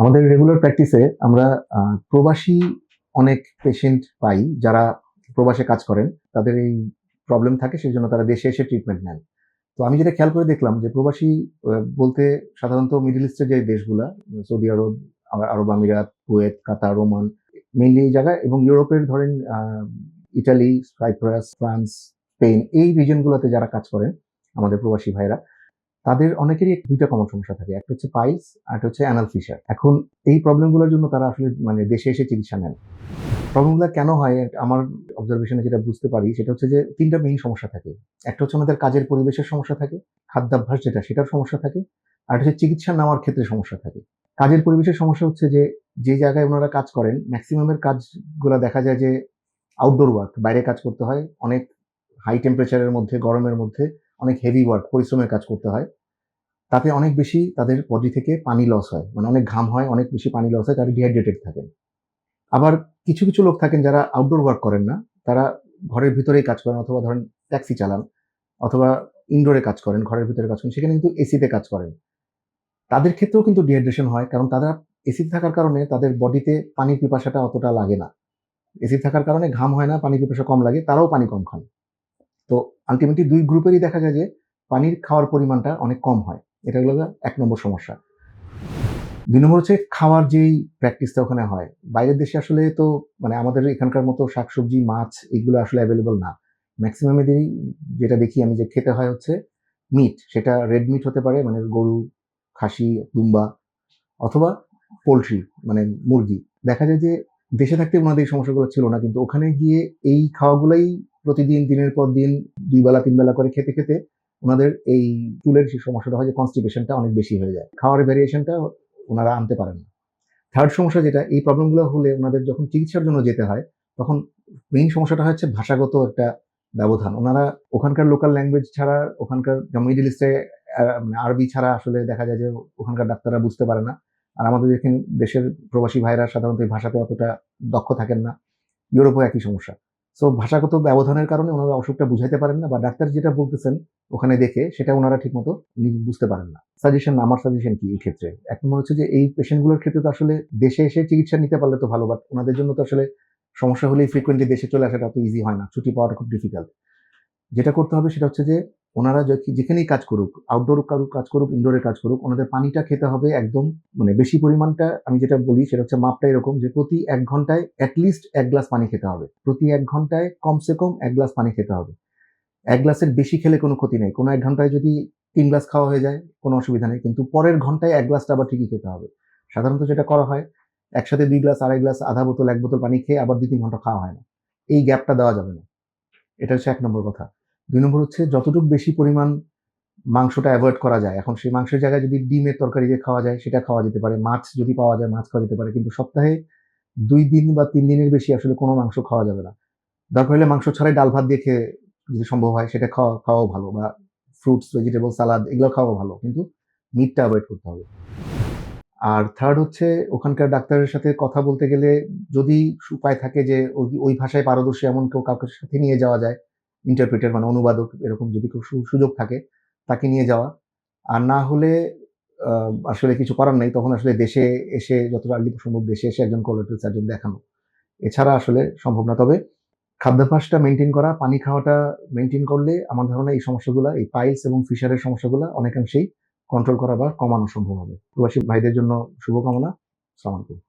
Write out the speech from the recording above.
আমাদের রেগুলার প্র্যাকটিসে আমরা প্রবাসী অনেক পেশেন্ট পাই যারা প্রবাসে কাজ করেন। তাদের এই প্রবলেম থাকে সেই জন্য তারা দেশে এসে ট্রিটমেন্ট নেন। তো আমি যেটা খেয়াল করে দেখলাম যে প্রবাসী বলতে সাধারণত মিডল ইস্টের যে দেশগুলা সৌদি আরব আরব আমিরাত কুয়েত কাতার রোমান মেইনলি এই জায়গায় এবং ইউরোপের ধরেন ইটালি সাইপ্রাস ফ্রান্স স্পেন এই রিজনগুলোতে যারা কাজ করেন, আমাদের প্রবাসী ভাইরা তাদের অনেকেরই দুইটা কমন সমস্যা থাকে। একটা হচ্ছে পাইলস আর একটা হচ্ছে অ্যানাল ফিশার এখন এই প্রবলেমগুলোর জন্য তারা আসলে মানে দেশে এসে চিকিৎসা নেন। প্রবলেমগুলো কেন হয়? আমার অবজারভেশনে যেটা বুঝতে পারি, সেটা হচ্ছে যে তিনটা মেইন সমস্যা থাকে। একটা হচ্ছে আমাদের কাজের পরিবেশের সমস্যা থাকে, খাদ্যাভ্যাস যেটা, সেটার সমস্যা থাকে, আর হচ্ছে চিকিৎসা নেওয়ার ক্ষেত্রে সমস্যা থাকে। কাজের পরিবেশের সমস্যা হচ্ছে যে যে জায়গায় ওনারা কাজ করেন ম্যাক্সিমামের কাজগুলো দেখা যায় যে আউটডোর ওয়ার্ক বাইরে কাজ করতে হয়, অনেক হাই টেম্পারেচারের মধ্যে, গরমের মধ্যে অনেক হেভি ওয়ার্ক পরিশ্রমের কাজ করতে হয়। তাতে অনেক বেশি তাদের বডি থেকে পানি লস হয়। মানে অনেক ঘাম হয়, অনেক বেশি পানি লস হয়, তারা ডিহাইড্রেটেড থাকেন। আবার কিছু কিছু লোক থাকেন যারা আউটডোর ওয়ার্ক করেন না, তারা ঘরের ভিতরেই কাজ করেন অথবা ধরেন ট্যাক্সি চালান অথবা ইনডোরে কাজ করেন, ঘরের ভিতরে কাজ করেন, সেখানে কিন্তু এসিতে কাজ করেন। তাদের ক্ষেত্রেও কিন্তু ডিহাইড্রেশন হয়, কারণ তারা এসিতে থাকার কারণে তাদের বডিতে পানির পিপাসাটা অতটা লাগে না। এসি থাকার কারণে ঘাম হয় না পানি পিপাসা কম লাগে, তারাও পানি কম খান। তো আলটিমেটলি দুই গ্রুপেরই দেখা যায় যে পানির খাওয়ার পরিমাণটা অনেক কম হয়। এটা হলো এক নম্বর সমস্যা। দুই নম্বর হচ্ছে খাওয়ার যেই প্র্যাকটিসটা ওখানে হয়। বাইরের দেশে আসলে তো মানে আমাদের এখানকার মতো শাকসবজি, মাছ এগুলো আসলে অ্যাভেলেবল না। ম্যাক্সিমাম এদেরই যেটা দেখি আমি যে খেতে হয় হচ্ছে মিট সেটা রেড মিট হতে পারে মানে গরু, খাসি, দুম্বা অথবা পোলট্রি মানে মুরগি। দেখা যায় যে দেশে থাকতে ওনাদের এই সমস্যাগুলো ছিল না, কিন্তু ওখানে গিয়ে এই খাওয়াগুলোই প্রতিদিন, দিনের পর দিন দুই বেলা, তিন বেলা করে খেতে খেতে ওনাদের এই চুলের যে সমস্যাটা হয় যে কনস্টিপেশনটা অনেক বেশি হয়ে যায়। খাওয়ার ভ্যারিয়েশনটা ওনারা আনতে পারেন না। থার্ড সমস্যা যেটা, এই প্রবলেমগুলো হলে ওনাদের যখন চিকিৎসার জন্য যেতে হয়, তখন মেইন সমস্যাটা হচ্ছে ভাষাগত একটা ব্যবধান। ওনারা ওখানকার লোকাল ল্যাঙ্গুয়েজ ছাড়া, ওখানকার মিডিল ইস্টে আরবি ছাড়া আসলে দেখা যায় যে ওখানকার ডাক্তাররা বুঝতে পারে না। আর আমাদের এখানে দেশের প্রবাসী ভাইরা সাধারণত এই ভাষাতে অতটা দক্ষ থাকেন না। ইউরোপও একই সমস্যা। সো ভাষাগত ব্যবধানের কারণে ওনারা অসুখটা বুঝাইতে পারেন না বা ডাক্তার যেটা বলতেছেন ওখানে দেখে সেটা ওনারা ঠিকমতো মতো বুঝতে পারেন না। সাজেশন আমার সাজেশন কি এই ক্ষেত্রে? এক মনে হচ্ছে যে এই পেশেন্টগুলোর ক্ষেত্রে তো আসলে দেশে এসে চিকিৎসা নিতে পারলে তো ভালো বাট ওনাদের জন্য তো আসলে সমস্যা হলেই ফ্রিকোয়েন্টলি দেশে চলে আসাটা তো ইজি হয় না। ছুটি পাওয়াটা খুব ডিফিকাল্ট যেটা করতে হবে সেটা হচ্ছে যে ওনারা যেখানেই কাজ করুক আউটডোর কারুক কাজ করুক ইনডোরে কাজ করুক, ওনাদের পানিটা খেতে হবে একদম মানে বেশি পরিমাণটা আমি যেটা বলি সেটা হচ্ছে মাপটা এরকম যে প্রতি এক ঘন্টায় অ্যাটলিস্ট এক গ্লাস পানি খেতে হবে। প্রতি এক ঘন্টায় কমসে কম এক গ্লাস পানি খেতে হবে। এক গ্লাসের বেশি খেলে কোনো ক্ষতি নেই। কোনো এক ঘন্টায় যদি তিন গ্লাস খাওয়া হয়ে যায়, কোনো অসুবিধা নেই। কিন্তু পরের ঘন্টায় এক গ্লাসটা আবার ঠিকই খেতে হবে। সাধারণত যেটা করা হয়, একসাথে দুই গ্লাস আড়াই গ্লাস আধা বোতল, এক বোতল পানি খেয়ে আবার দুই তিন ঘণ্টা খাওয়া হয় না। এই গ্যাপটা দেওয়া যাবে না। এটা হচ্ছে এক নম্বর কথা। দুই নম্বর হচ্ছে যতটুকু বেশি পরিমাণ মাংসটা অ্যাভয়েড করা যায়, এখন সেই মাংসের জায়গায় যদি ডিমের তরকারি দিয়ে খাওয়া যায়, সেটা খাওয়া যেতে পারে, মাছ যদি পাওয়া যায়, মাছ খাওয়া যেতে পারে, কিন্তু সপ্তাহে দুই দিন বা তিন দিনের বেশি আসলে কোনো মাংস খাওয়া যাবে না। দরকার হলে মাংস ছাড়াই ডাল ভাত দিয়ে খেয়ে যদি সম্ভব হয়, সেটা খাওয়া, খাওয়াও ভালো বা ফ্রুটস ভেজিটেবল সালাদ এগুলো খাওয়া ভালো, কিন্তু মিটটা অ্যাভয়েড করতে হবে। আর থার্ড হচ্ছে ওখানকার ডাক্তারের সাথে কথা বলতে গেলে যদি উপায় থাকে যে ওই- ওই ভাষায় পারদর্শী এমন কেউ কাউকে সাথে নিয়ে যাওয়া যায় ইন্টারপ্রিটার মানে অনুবাদক এরকম যদি সু- সুযোগ থাকে তাকে নিয়ে যাওয়া। আর না হলে আসলে কিছু করার নেই। তখন আসলে দেশে এসে যতটা আর্লি সম্ভব দেশে এসে একজন কোলোরেক্টাল সার্জন দেখানো। এছাড়া আসলে সম্ভব না। তবে খাদ্যাভ্যাসটা মেনটেন করা, পানি খাওয়াটা মেনটেন করলে আমার ধারণা এই সমস্যাগুলো, এই পাইলস এবং ফিশারের সমস্যাগুলো অনেকাংশেই কন্ট্রোল করা বা কমানো সম্ভব হবে। প্রবাসী ভাইদের জন্য শুভকামনা। সালাম